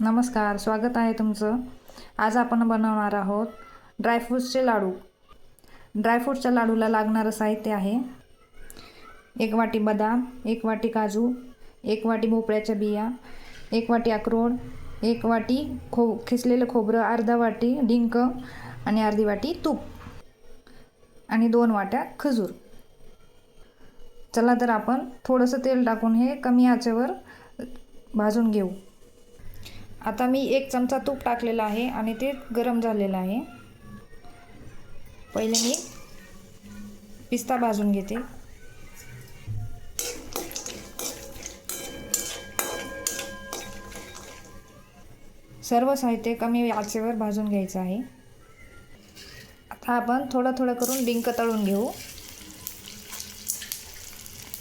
नमस्कार स्वागत आहे तुमचं. आज आपण बनवणार आहोत ड्रायफ्रूट्सचे लाडू. ड्रायफ्रूटच्या लाडूला लागणारं साहित्य आहे एक वाटी बदाम एक वाटी काजू एक वाटी भोपळ्याच्या बिया एक वाटी अक्रोड एक वाटी खो खिसलेलं खोबरं अर्धा वाटी डिंक आणि अर्धी वाटी तूप आणि दोन वाट्या खजूर. चला तर आपण थोडंसं तेल टाकून हे कमी आचेवर भाजून घेऊ. आता मी एक चमचा तूप टाकलेला आहे आणि ते गरम झालेलं आहे. पहिले मी पिस्ता भाजून घेते. सर्व साहित्य कमी आचेवर भाजून घ्यायचं आहे. आता आपण थोडं थोडं करून डिंक तळून घेऊ.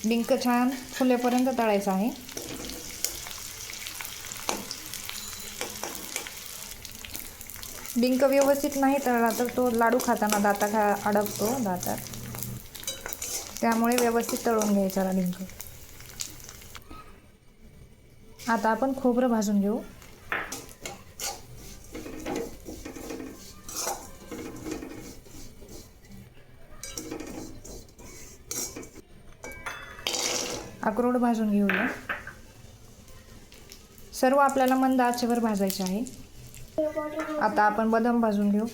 डिंक छान फुलेपर्यंत तळायचं आहे. डिंक व्यवस्थित नाही तळला तर तो लाडू खाताना दाता खा अडकतो दातात. त्यामुळे व्यवस्थित तळून घ्यायचा डिंक आता आपण खोबरं भाजून घेऊ. अक्रोड भाजून घेऊया. सर्व आपल्याला मंद आचेवर भाजायचे आहे. आता आपण बदाम भाजून घेऊ.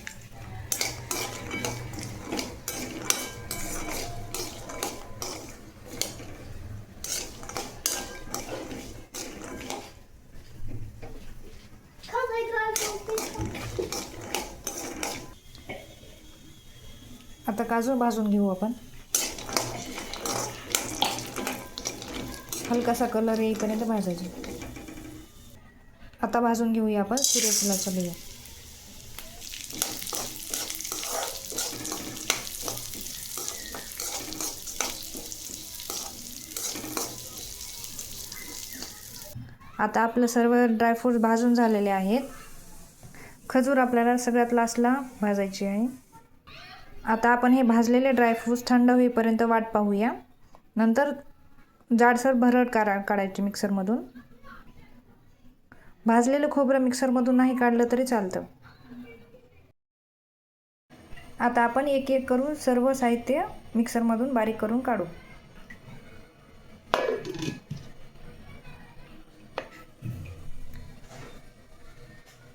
आता काजू भाजून घेऊ आपण. हलकासा कलर येईपर्यंत भाजायचे. आता भाजून घेऊया आपण सूर्यफुलाचा बिया. आता आपलं सर्व ड्रायफ्रूट भाजून झालेले आहेत. खजूर आपल्याला सगळ्यात लास्टला भाजायची आहे. आता आपण हे भाजलेले ड्रायफ्रूट्स थंड होईपर्यंत वाट पाहूया. नंतर जाडसर भरड काढा काढायची मिक्सरमधून भाजलेलं खोबरं मिक्सरमधून नाही काढलं तरी चालतं. आता आपण एक एक करून सर्व साहित्य मिक्सरमधून बारीक करून काढू.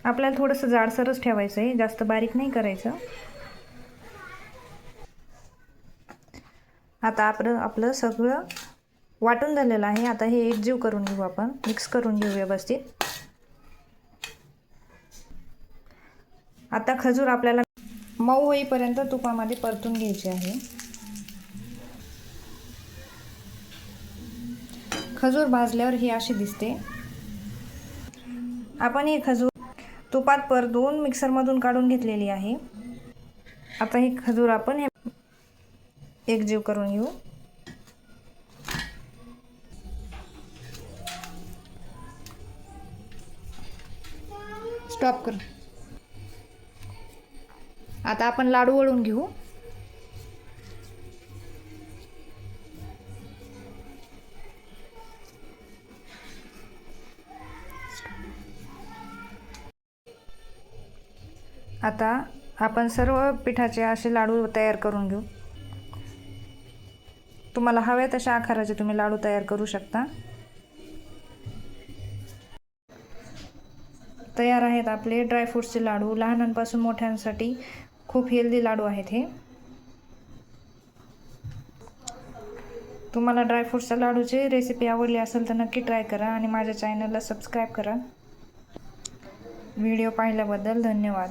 आपल्याला थोडंसं जाडसरच ठेवायचं आहे जास्त बारीक नाही करायचं. आता आपलं आपलं सगळं वाटून झालेलं आहे. आता हे एकजीव करून घेऊ आपण मिक्स करून घेऊ व्यवस्थित. आता खजूर आपल्याला मऊ होईपर्यंत तुपामध्ये परतून घ्यायचे आहे. खजूर भाजल्यावर ही अशी दिसते. आपण ही खजूर तुपात परतून मिक्सरमधून काढून घेतलेली आहे. आता ही खजूर आपण हे एकजीव करून घेऊ. स्टॉप कर. आता आपण लाडू वळून घेऊ. आता आपण सर्व पिठाचे असे लाडू तयार करून घेऊ. तुम्हाला हव्या तशा आकाराचे तुम्ही लाडू तयार करू शकता. तयार आहेत आपले ड्रायफ्रूट्सचे लाडू लहानांपासून मोठ्यांसाठी खूप हेल्दी लाडू आहेत हे. तुम्हाला ड्रायफ्रूट्सच्या लाडूची रेसिपी आवडली असेल तर नक्की ट्राय करा आणि माझ्या चॅनलला सबस्क्राईब करा. व्हिडिओ पाहिल्याबद्दल धन्यवाद.